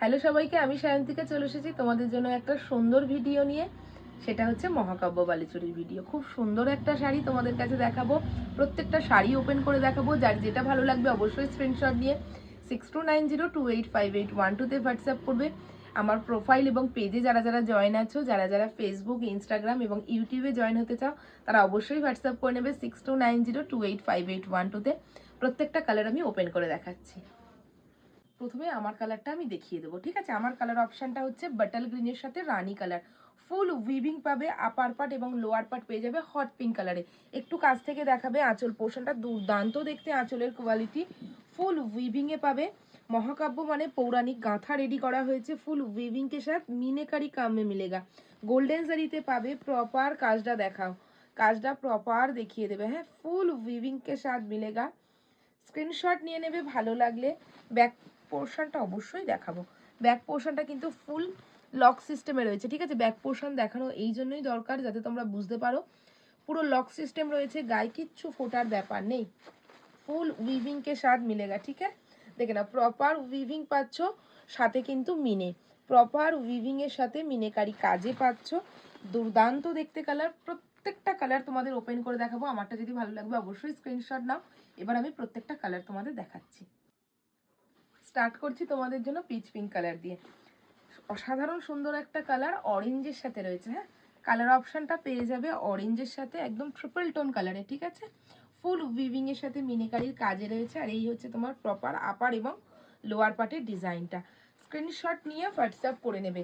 Hello সবাইকে, আমি সায়ন্তিকা, চলে এসেছি তোমাদের জন্য একটা সুন্দর ভিডিও নিয়ে। সেটা হচ্ছে মহাকাব্য বালিচুরির ভিডিও। খুব সুন্দর একটা শাড়ি তোমাদের কাছে দেখাবো। প্রত্যেকটা শাড়ি ওপেন করে দেখাবো। যার যেটা ভালো লাগবে অবশ্যই স্ক্রিনশট নিয়ে six two nine zero two eight five eight one টুতে হোয়াটসঅ্যাপ করবে। আমার প্রোফাইল এবং পেজে যারা যারা জয়েন আছো, যারা যারা ফেসবুক ইনস্টাগ্রাম এবং ইউটিউবে জয়েন হতে চাও, তারা অবশ্যই হোয়াটসঅ্যাপ করে নেবে six two nine zero two eight five eight one টুতে প্রত্যেকটা কালার আমি ওপেন করে দেখাচ্ছি। প্রথমে আমার কালারটা আমি দেখিয়ে দেবো, ঠিক আছে? আমার কালার অপশানটা হচ্ছে বাটাল গ্রিনের সাথে রানি কালার ফুল উইভিং পাবে আপার পার্ট এবং লোয়ার পার্ট পেয়ে যাবে হট পিঙ্ক কালারে একটু কাছ থেকে দেখাবে আঁচল পোর্শনটা দুর্দান্ত দেখতে আঁচলের কোয়ালিটি ফুল উইভিংয়ে পাবে, মহাকাব্য মানে পৌরাণিক গাঁথা রেডি করা হয়েছে ফুল উইভিং কে সাথ মিনেকারি কামে মিলেগা। গোল্ডেন জারিতে পাবে প্রপার কাজটা দেখাও, কাজটা প্রপার দেখিয়ে দেবে হ্যাঁ? ফুল উইভিং কে সাথ মিলেগা। স্ক্রিনশট নিয়ে নেবে ভালো লাগলে। ব্যাক পোর্শনটা অবশ্যই দেখাবো। ব্যাক পোর্শনটা কিন্তু ফুল লক সিস্টেমে রয়েছে, ঠিক আছে? ব্যাক পোর্শন দেখানো এই জন্যই দরকার যাতে তোমরা বুঝতে পারো। পুরো লক সিস্টেম রয়েছে, গায়ে কিচ্ছু ফোটার ব্যাপার নেই। ফুল উইভিংকে স্বাদ মিলেগা, ঠিক আছে? দেখে না প্রপার উইভিং পাচ্ছ, সাথে কিন্তু মিনে। প্রপার উইভিং এর সাথে মিনেকারি কাজে পাচ্ছ। দুর্দান্ত দেখতে কালার প্রত্যেকটা কালার তোমাদের ওপেন করে দেখাবো। আমারটা যদি ভালো লাগবে, অবশ্যই স্ক্রিনশট নাও। এবার আমি প্রত্যেকটা কালার তোমাদের দেখাচ্ছি। স্টার্ট করছি তোমাদের জন্য পিচ পিঙ্ক কালার দিয়ে। অসাধারণ সুন্দর একটা কালার অরেঞ্জের সাথে রয়েছে হ্যাঁ? কালার অপশনটা পেয়ে যাবে অরেঞ্জের সাথে একদম ট্রিপল টোন কালারে ঠিক আছে? ফুল উইভিং এর সাথে মিনিকারির কাজে রয়েছে আর এই হচ্ছে তোমার প্রপার আপার এবং লোয়ার পার্টের ডিজাইনটা স্ক্রিনশট নিয়ে হোয়াটসঅ্যাপ করে নেবে।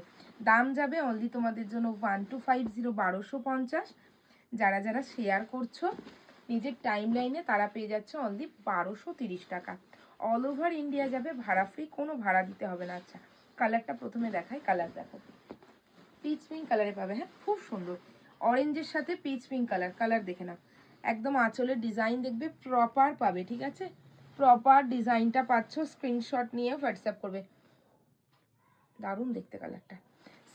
দাম যাবে অনলি তোমাদের জন্য ওয়ান টু ফাইভ জিরো বারোশো পঞ্চাশ। যারা যারা শেয়ার করছ, নিজের টাইম লাইনে তারা পেয়ে যাচ্ছে অনলি বারোশো তিরিশ টাকা। অল ওভার ইন্ডিয়া যাবে, ভাড়া ফ্রি কোনো ভাড়া দিতে হবে না। আচ্ছা কালারটা প্রথমে দেখাই কালার দেখো। পিচ পিঙ্ক কালারে পাবে হ্যাঁ খুব সুন্দর। অরেঞ্জের সাথে পিচ পিঙ্ক কালার কালার দেখে নাও। একদম আঁচলের ডিজাইন দেখবে প্রপার পাবে, ঠিক আছে? প্রপার ডিজাইনটা পাচ্ছ স্ক্রিনশট নিয়ে হোয়াটসঅ্যাপ করবে। দারুণ দেখতে কালারটা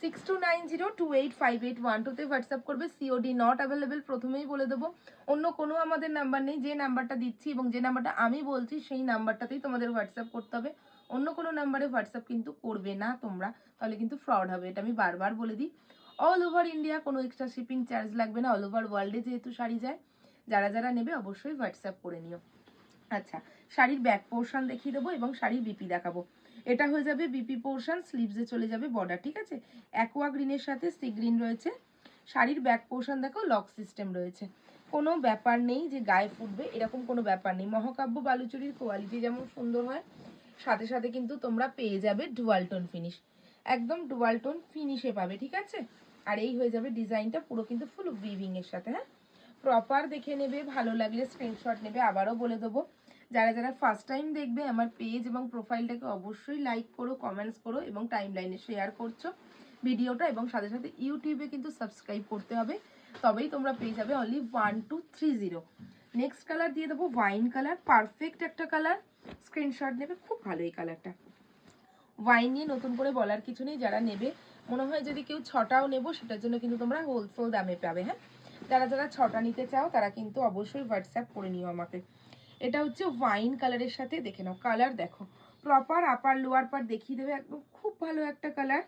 six two nine zero two eight five eight one টুতে হোয়াটসঅ্যাপ করবে সিওডি নট অ্যাভেলেবেল প্রথমেই বলে দেবো। অন্য কোনো আমাদের নাম্বার নেই, যে নাম্বারটা দিচ্ছি এবং যে নাম্বারটা আমি বলছি, সেই নাম্বারটাতেই তোমাদের হোয়াটসঅ্যাপ করতে হবে। অন্য কোনো নাম্বারে হোয়াটসঅ্যাপ কিন্তু করবে না তোমরা, তাহলে কিন্তু ফ্রড হবে, এটা আমি বারবার বলে দিই। অল ওভার ইন্ডিয়া কোনো এক্সট্রা শিপিং চার্জ লাগবে না অল ওভার ওয়ার্ল্ডে যেহেতু শাড়ি যায়, যারা যারা নেবে অবশ্যই হোয়াটসঅ্যাপ করে নিও। আচ্ছা শাড়ির ব্যাক পোর্শন দেখিয়ে দেবো এবং শাড়ির বিপি দেখাবো। এটা হয়ে যাবে বিপি পোর্শন স্লিভসে চলে যাবে বর্ডার ঠিক আছে? অ্যাকোয়া গ্রিনের সাথে সি গ্রিন রয়েছে। শাড়ির ব্যাক পোর্শন দেখো লক সিস্টেম রয়েছে। কোনো ব্যাপার নেই যে গায়ে ফুটবে, এরকম কোনো ব্যাপার নেই। মহাকাব্য বালুচুরির কোয়ালিটি যেমন সুন্দর হয়, সাথে সাথে কিন্তু তোমরা পেয়ে যাবে ডুয়াল টোন ফিনিশ একদম ডুয়াল টোন ফিনিশে পাবে, ঠিক আছে? আর এই হয়ে যাবে ডিজাইনটা পুরো কিন্তু ফুল উইভিং এর সাথে হ্যাঁ? প্রপার দেখে নেবে, ভালো লাগলে স্ক্রিনশট নেবে, আবারও বলে দেবো। যারা যারা ফার্স্ট টাইম দেখবে আমার পেজ এবং প্রোফাইলটাকে অবশ্যই লাইক করো কমেন্টস করো এবং টাইম লাইনে শেয়ার করছ ভিডিওটা এবং সাথে সাথে ইউটিউবে কিন্তু সাবস্ক্রাইব করতে হবে। তবেই তোমরা পেয়ে যাবে only one two three zero next colour দিয়ে দেবো ওয়াইন কালার পারফেক্ট একটা কালার স্ক্রিনশট নেবে, খুব ভালো এই কালারটা ওয়াইন নিয়ে নতুন করে বলার কিছু নেই, যারা নেবে, মনে হয় যদি কেউ ছটাও নেব, সেটার জন্য কিন্তু তোমরা হোলসেল দামে পাবে হ্যাঁ? যারা যারা ছটা নিতে চাও, তারা কিন্তু অবশ্যই হোয়াটসঅ্যাপ করে নিও আমাকে। এটা হচ্ছে ওয়াইন কালারের সাথে দেখে নাও কালার দেখো। প্রপার আপার লোয়ার পার্ট দেখিয়ে দেবে, একদম খুব ভালো একটা কালার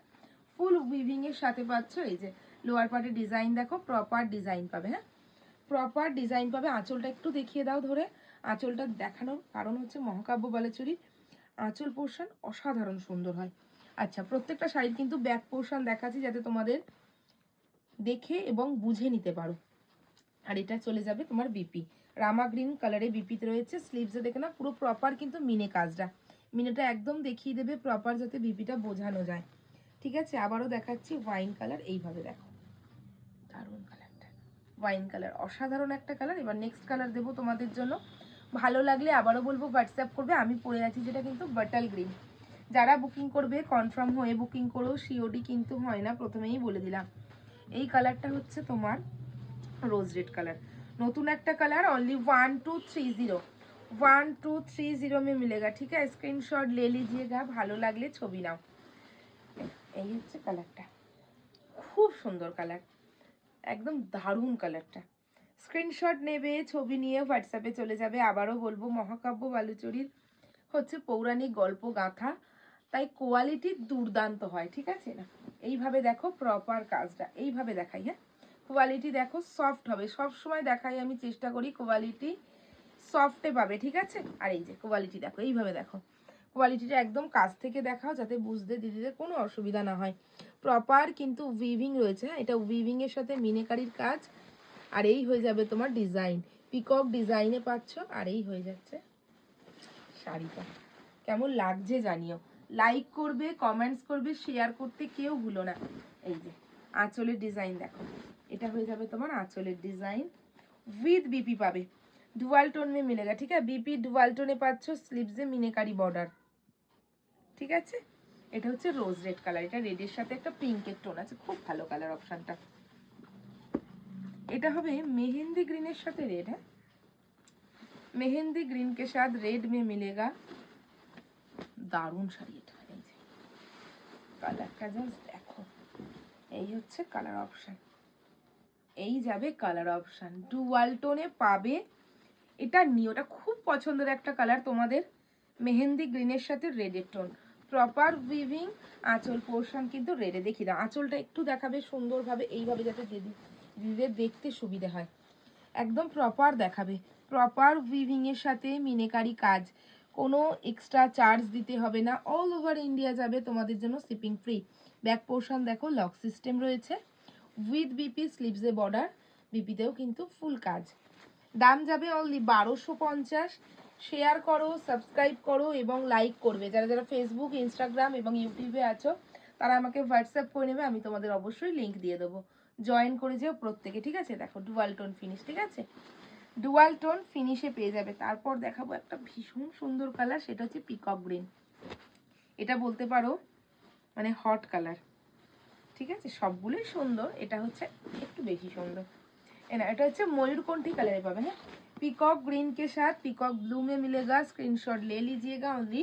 ফুল উইভিং এর সাথে পাচ্ছ, এই যে লোয়ার পার্টের ডিজাইন দেখো প্রপার ডিজাইন পাবে হ্যাঁ? প্রপার ডিজাইন পাবে, আঁচলটা একটু দেখিয়ে দাও ধরে। আঁচলটা দেখানোর কারণ হচ্ছে মহাকাব্য বালেচুরি। আঁচল পোর্শন অসাধারণ সুন্দর হয়। আচ্ছা প্রত্যেকটা শাড়ির কিন্তু ব্যাক পোর্শন দেখাচ্ছি যাতে তোমাদের দেখে এবং বুঝে নিতে পারো। আর এটা চলে যাবে তোমার বিপি রামা গ্রিন কালারে বিপিতে রয়েছে। স্লিভসে দেখে না পুরো প্রপার কিন্তু মিনে কাজটা। মিনেটা একদম দেখিয়ে দেবে প্রপার যাতে বিপিটা বোঝানো যায়। ঠিক আছে, আবারও দেখাচ্ছি ওয়াইন কালার এইভাবে দেখো। দারুণ কালারটা ওয়াইন কালার অসাধারণ একটা কালার এবার নেক্সট কালার দেবো তোমাদের জন্য। ভালো লাগলে আবারও বলব হোয়াটসঅ্যাপ করবে। আমি পরে আছি যেটা কিন্তু বাটাল গ্রিন যারা বুকিং করবে কনফার্ম হয়ে বুকিং করো সিওডি কিন্তু হয় না, প্রথমেই বলে দিলাম। এই কালারটা হচ্ছে তোমার রোজ রেড কালার নতুন একটা colour only one two three zero one two three zero में मिलेगा ठीक है स्क्रीनशॉट ले लीजिएगा ভালো লাগলে ছবি নাও এই হচ্ছে কালারটা খুব সুন্দর কালার একদম দারুণ কালারটা স্ক্রিনশট নেবে ছবি নিয়ে হোয়াটসঅ্যাপে চলে যাবে আবারও বলবো মহাকাব্য বালুচুরির হচ্ছে পৌরাণিক গল্প গাথা তাই কোয়ালিটি দুর্দান্ত হয় ঠিক আছে না এইভাবে দেখো প্রপার কাজটা এইভাবে দেখাই হ্যাঁ কোয়ালিটি দেখো সফট হবে। সব সময় দেখাই আমি চেষ্টা করি কোয়ালিটি সফটে পাবে, ঠিক আছে? আর এই যে কোয়ালিটি দেখো, এইভাবে দেখো। কোয়ালিটিটা একদম কাছ থেকে দেখাও যাতে বুঝতে দিদিদের কোনো অসুবিধা না হয়। প্রপার কিন্তু উইভিং রয়েছে হ্যাঁ? এটা উইভিং এর সাথে মিনেকারির কাজ, আর এই হয়ে যাবে তোমার ডিজাইন পিকক ডিজাইনে পাচ্ছ, আর এই হয়ে যাচ্ছে শাড়িটা। কেমন লাগছে জানিও। লাইক করবে কমেন্টস করবে শেয়ার করতে কেউ ভুলো না। এই যে আঁচলের ডিজাইন দেখো। এটা হয়ে যাবে তোমার আঁচলের ডিজাইন উইথ বিপি পাবে। ডুয়াল টোন মে মিলেগা, ঠিক আছে? বিপি ডুয়াল টোনে পাচ্ছ স্লিভসে মিনেকারি বর্ডার ঠিক আছে? এটা হচ্ছে রোজ রেড কালার এটা রেডের সাথে একটা পিঙ্কের টোন আছে, খুব ভালো কালার অপশনটা এটা হবে মেহেন্দি গ্রিনের সাথে রেড হ্যাঁ? মেহেন্দি গ্রিন কে সাথ রেড মে মিলেগা। দারুণ শাড়ি এটা, এই যে। কালারটা জাস্ট দেখো। এই হচ্ছে কালার অপশন এই যাবে কালার অপশন ডুয়াল টোনে পাবে। এটা নিয়ে, ওটা খুব পছন্দের একটা কালার তোমাদের। মেহেন্দি গ্রিনের সাথে রেডের টোন প্রপার উইভিং আঁচল পোর্শন কিন্তু রেডে দেখি দাও। আঁচলটা একটু দেখাবে সুন্দরভাবে, এইভাবে যাতে দিদি, দিদিদের দেখতে সুবিধা হয়। একদম প্রপার দেখাবে। প্রপার উইভিং এর সাথে মিনেকারি কাজ। কোনো এক্সট্রা চার্জ দিতে হবে না। অল ওভার ইন্ডিয়া যাবে তোমাদের জন্য শিপিং ফ্রি ব্যাক পোর্শন দেখো লক সিস্টেম রয়েছে। উইথ বিপি স্লিভসে বর্ডার বিপিতেও কিন্তু ফুল কাজ। দাম যাবে অনলি বারোশো পঞ্চাশ। শেয়ার করো সাবস্ক্রাইব করো এবং লাইক করবে। যারা যারা ফেসবুক ইনস্টাগ্রাম এবং ইউটিউবে আছো, তারা আমাকে হোয়াটসঅ্যাপ করে নেবে, আমি তোমাদের অবশ্যই লিঙ্ক দিয়ে দেবো। জয়েন করে যেও প্রত্যেকে, ঠিক আছে? দেখো ডুয়াল টোন ফিনিশ ঠিক আছে? ডুয়াল টোন ফিনিশে পেয়ে যাবে। তারপর দেখাবো একটা ভীষণ সুন্দর কালার সেটা হচ্ছে পিকক গ্রিন এটা বলতে পারো মানে হট কালার ঠিক আছে সবগুলোই সুন্দর এটা হচ্ছে একটু বেশি সুন্দর এ না এটা হচ্ছে ময়ূরকণ্ঠী কালারে পাবে হ্যাঁ पिकॉक ग्रीन के साथ पिकॉक ब्लू में मिलेगा स्क्रीनशॉट ले लीजिएगा only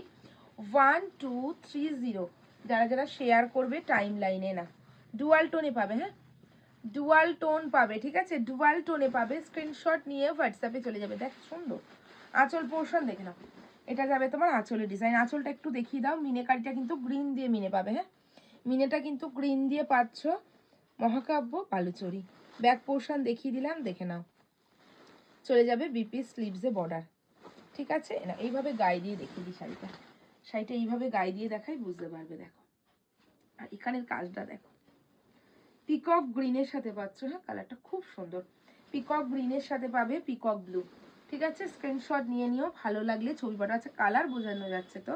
one two three zero যারা যারা শেয়ার করবে টাইম লাইনে না ডুয়াল টোনে পাবে হ্যাঁ ডুয়াল টোন পাবে ঠিক আছে ডুয়াল টোনে পাবে স্ক্রিনশট নিয়ে হোয়াটসঅ্যাপে চলে যাবে দেখ সুন্দর আঁচল পোর্শন দেখে নাও এটা যাবে তোমার আঁচলের ডিজাইন আঁচলটা একটু দেখিয়ে দাও মিনে কারিটা কিন্তু গ্রিন দিয়ে মিনে পাবে হ্যাঁ মিনেটা কিন্তু গ্রিন দিয়ে পাচ্ছ। মহাকাব্য বালুচরি ব্যাক পোর্শন দেখিয়ে দিলাম, দেখে নাও। চলে যাবে বিপি স্লিভসে বর্ডার। ঠিক আছে? না, এইভাবে গায়ে দিয়ে দেখিয়ে দিই শাড়িটা। শাড়িটা এইভাবে গায়ে দিয়ে দেখাই বুঝতে পারবে, দেখো। আর এখানের কাজটা দেখো। পিকক গ্রিনের সাথে পাচ্ছ হ্যাঁ কালারটা খুব সুন্দর। পিকক গ্রিনের সাথে পাবে পিকক ব্লু। ঠিক আছে? স্ক্রিনশট নিয়ে নিও, ভালো লাগলে ছবি পাঠা আছে কালার বোঝানো যাচ্ছে তো।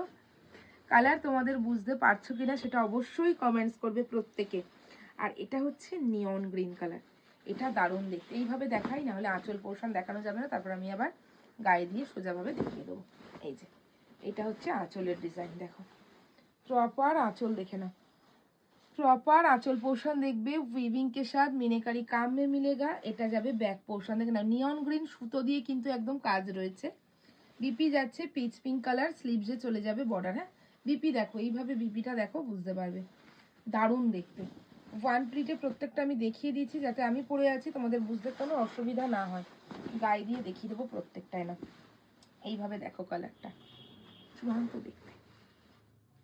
কালার তোমাদের বুঝতে পারছ কিনা সেটা অবশ্যই কমেন্টস করবে প্রত্যেকে। আর এটা হচ্ছে নিয়ন গ্রিন কালার এটা দারুণ দেখতে। এইভাবে দেখাই না হলে আঁচল পোর্শন দেখানো যাবে না। তারপর আমি আবার গায়ে দিয়ে সোজাভাবে দেখিয়ে দেবো। এই যে, এটা হচ্ছে আঁচলের ডিজাইন দেখো। প্রপার আঁচল দেখে না প্রপার আঁচল পোর্শন দেখবে উইভিং কে সাথ, মিনেকারি কাম মে মিলেগা। এটা যাবে ব্যাক পোর্শন দেখে না নিয়ন গ্রিন সুতো দিয়ে কিন্তু একদম কাজ রয়েছে। বিপি যাচ্ছে পিচ পিঙ্ক কালার স্লিভসে চলে যাবে বর্ডার হ্যাঁ? বিপি দেখো, এইভাবে বিপিটা দেখো, বুঝতে পারবে। দারুণ দেখতে। ওয়ান প্লিটে প্রত্যেকটা আমি দেখিয়ে দিয়েছি যাতে আমি পড়ে আছি, তোমাদের বুঝতে কোনো অসুবিধা না হয়। গায়ে দিয়ে দেখিয়ে দেবো প্রত্যেকটাই না। এইভাবে দেখো কালারটা চূড়ান্ত দেখতে।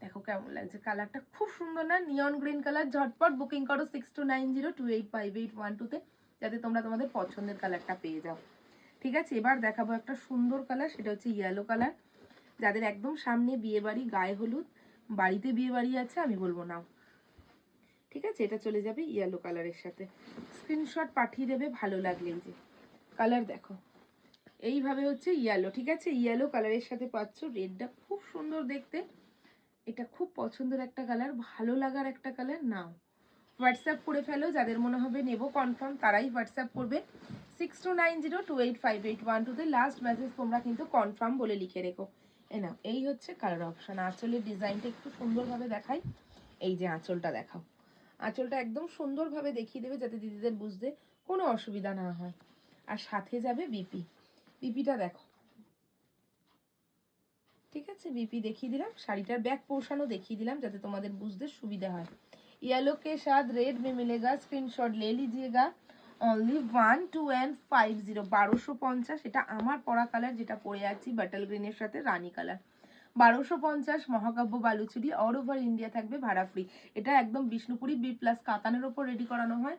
দেখো কেমন লাগছে। কালারটা খুব সুন্দর না? নিয়ন গ্রিন কালার ঝটপট বুকিং করো six two nine zero two eight five eight one টুতে যাতে তোমরা তোমাদের পছন্দের কালারটা পেয়ে যাও। ঠিক আছে, এবার দেখাবো একটা সুন্দর কালার সেটা হচ্ছে ইয়েলো কালার যাদের একদম সামনে বিয়ে বাড়ি গায়ে হলুদ, বাড়িতে বিয়ে বাড়ি আছে, আমি বলব নাও। ঠিক আছে? এটা চলে যাবে ইয়েলো কালারের সাথে। স্ক্রিনশট পাঠিয়ে দেবে, ভালো লাগলে যে। কালার দেখো। এইভাবে হচ্ছে ইয়েলো ঠিক আছে? ইয়েলো কালারের সাথে পাচ্ছ। রেডটা খুব সুন্দর দেখতে। এটা খুব পছন্দের একটা কালার ভালো লাগার একটা কালার নাও। হোয়াটসঅ্যাপ করে ফেলো, যাদের মনে হবে নেব কনফার্ম তারাই হোয়াটসঅ্যাপ করবে। Six two nine zero two eight five eight one টুতে লাস্ট মেসেজ তোমরা কিন্তু কনফার্ম বলে লিখে রেখো। এ নাও এই হচ্ছে কালার অপশান আঁচলের ডিজাইনটা একটু সুন্দরভাবে দেখাই এই যে আঁচলটা দেখাও আঁচলটা একদম সুন্দরভাবে দেখিয়ে দেবে যাতে দিদিদের বুঝতে কোনো অসুবিধা না হয় আর সাথে যাবে বিপি বিপিটা দেখো ঠিক আছে বিপি দেখিয়ে দিলাম শাড়িটার ব্যাক পোর্শনও দেখিয়ে দিলাম যাতে তোমাদের বুঝতে সুবিধা হয় येलो के साथ रेड में मिलेगा स्क्रीनशॉट ले लीजिएगा Only one two and five zero বারোশো পঞ্চাশ। এটা আমার পরা কালার যেটা পরে আছি বাটল গ্রিনের সাথে রানি কালার বারোশো পঞ্চাশ, মহাকাব্য বালুচুরি অল ওভার ইন্ডিয়া থাকবে, ভাড়া ফ্রি এটা একদম বিষ্ণুপুরি বি প্লাস কাতানের ওপর রেডি করানো হয়।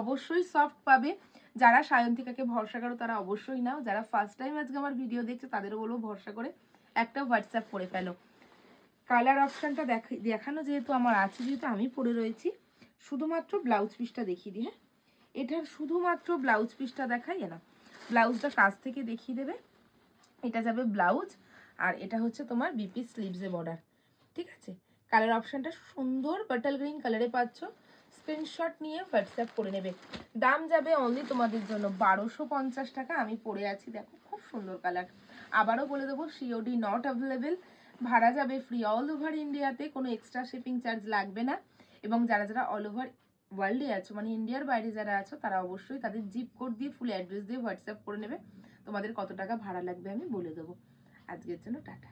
অবশ্যই সফট পাবে। যারা সায়ন্তিকাকে ভরসা করো, তারা অবশ্যই নাও। যারা ফার্স্ট টাইম আজকে আমার ভিডিও দেখছে, তাদেরও বলব ভরসা করে একটা হোয়াটসঅ্যাপ করে ফেলো। কালার অপশানটা দেখানো যেহেতু আমার আছে, যেহেতু আমি পরে রয়েছি। শুধুমাত্র ব্লাউজ পিসটা দেখিয়ে দিই হ্যাঁ? এটার শুধুমাত্র ব্লাউজ পিসটা দেখাই না ব্লাউজটা কাছ থেকে দেখিয়ে দেবে। এটা যাবে ব্লাউজ আর এটা হচ্ছে তোমার বিপি স্লিভসে বর্ডার ঠিক আছে? কালার অপশানটা সুন্দর বাটাল গ্রিন কালারে পাচ্ছ। স্ক্রিনশট নিয়ে হোয়াটসঅ্যাপ করে নেবে। দাম যাবে অনলি তোমাদের জন্য বারোশো পঞ্চাশ টাকা। আমি পরে আছি, দেখো, খুব সুন্দর কালার আবারও বলে দেবো সিওডি নট অ্যাভেলেবেল ভাড়া যাবে ফ্রি অল ওভার ইন্ডিয়াতে কোনো এক্সট্রা শিপিং চার্জ লাগবে না। এবং যারা যারা অল ওভার ওয়ার্ল্ডে আছো মানে ইন্ডিয়ার বাইরে যারা আছো, তারা অবশ্যই তাদের জিপ কোড দিয়ে ফুল অ্যাড্রেস দিয়ে হোয়াটসঅ্যাপ করে নেবে। তোমাদের কত টাকা ভাড়া লাগবে আমি বলে দেবো। আজকের জন্য টাটা।